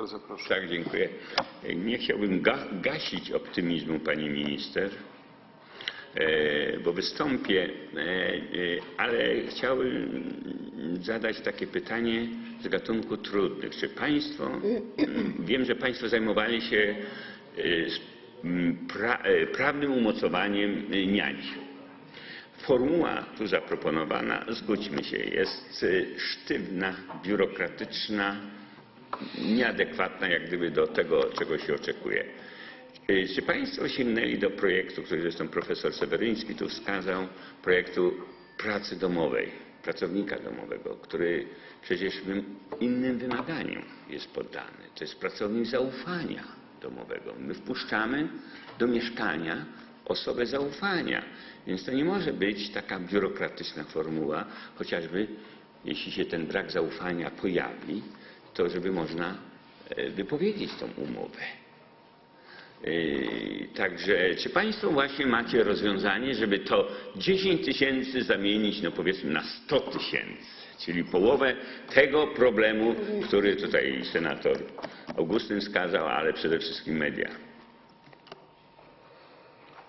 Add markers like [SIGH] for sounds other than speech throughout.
Bardzo proszę. Tak, dziękuję. Nie chciałbym ga gasić optymizmu pani minister, e, bo wystąpię, e, e, ale chciałbym zadać takie pytanie z gatunku trudnych. Czy państwo, [CLEARS THROAT] wiem, że państwo zajmowali się pra, prawnym umocowaniem niań. Formuła tu zaproponowana, zgódźmy się, jest sztywna, biurokratyczna, nieadekwatna jak gdyby do tego, czego się oczekuje. Y, Czy Państwo sięgnęli do projektu, który zresztą profesor Seweryński tu wskazał, projektu pracy domowej, pracownika domowego, który przecież innym wymaganiom jest poddany. To jest pracownik zaufania domowego. My wpuszczamy do mieszkania osobę zaufania, więc to nie może być taka biurokratyczna formuła, chociażby jeśli się ten brak zaufania pojawi, to żeby można e, wypowiedzieć tą umowę. Yy, Także czy Państwo właśnie macie rozwiązanie, żeby to 10 tysięcy zamienić no powiedzmy na 100 tysięcy, czyli połowę tego problemu, który tutaj senator Augustyn wskazał, ale przede wszystkim media.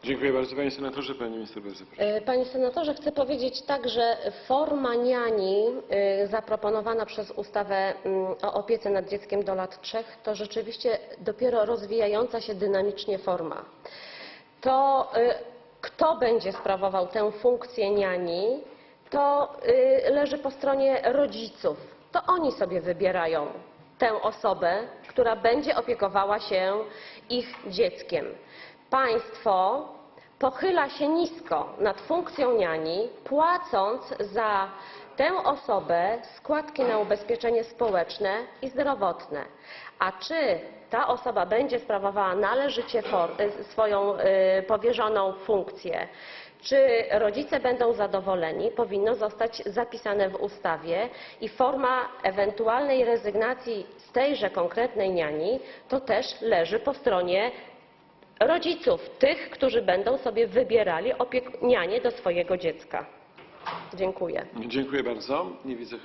Dziękuję bardzo panie senatorze. Pani minister, bardzo proszę. E, Panie senatorze, chcę powiedzieć tak, że forma niani e, zaproponowana przez ustawę mm, o opiece nad dzieckiem do lat trzech to rzeczywiście dopiero rozwijająca się dynamicznie forma. To e, kto będzie sprawował tę funkcję niani, to leży po stronie rodziców. To oni sobie wybierają tę osobę, która będzie opiekowała się ich dzieckiem. Państwo pochyla się nisko nad funkcją niani, płacąc za tę osobę składki na ubezpieczenie społeczne i zdrowotne. A czy ta osoba będzie sprawowała należycie swoją y, powierzoną funkcję, czy rodzice będą zadowoleni, powinno zostać zapisane w ustawie i forma ewentualnej rezygnacji z tejże konkretnej niani to też leży po stronie rodziców, tych, którzy będą sobie wybierali opiek- nianię do swojego dziecka. Dziękuję. Dziękuję bardzo. Nie widzę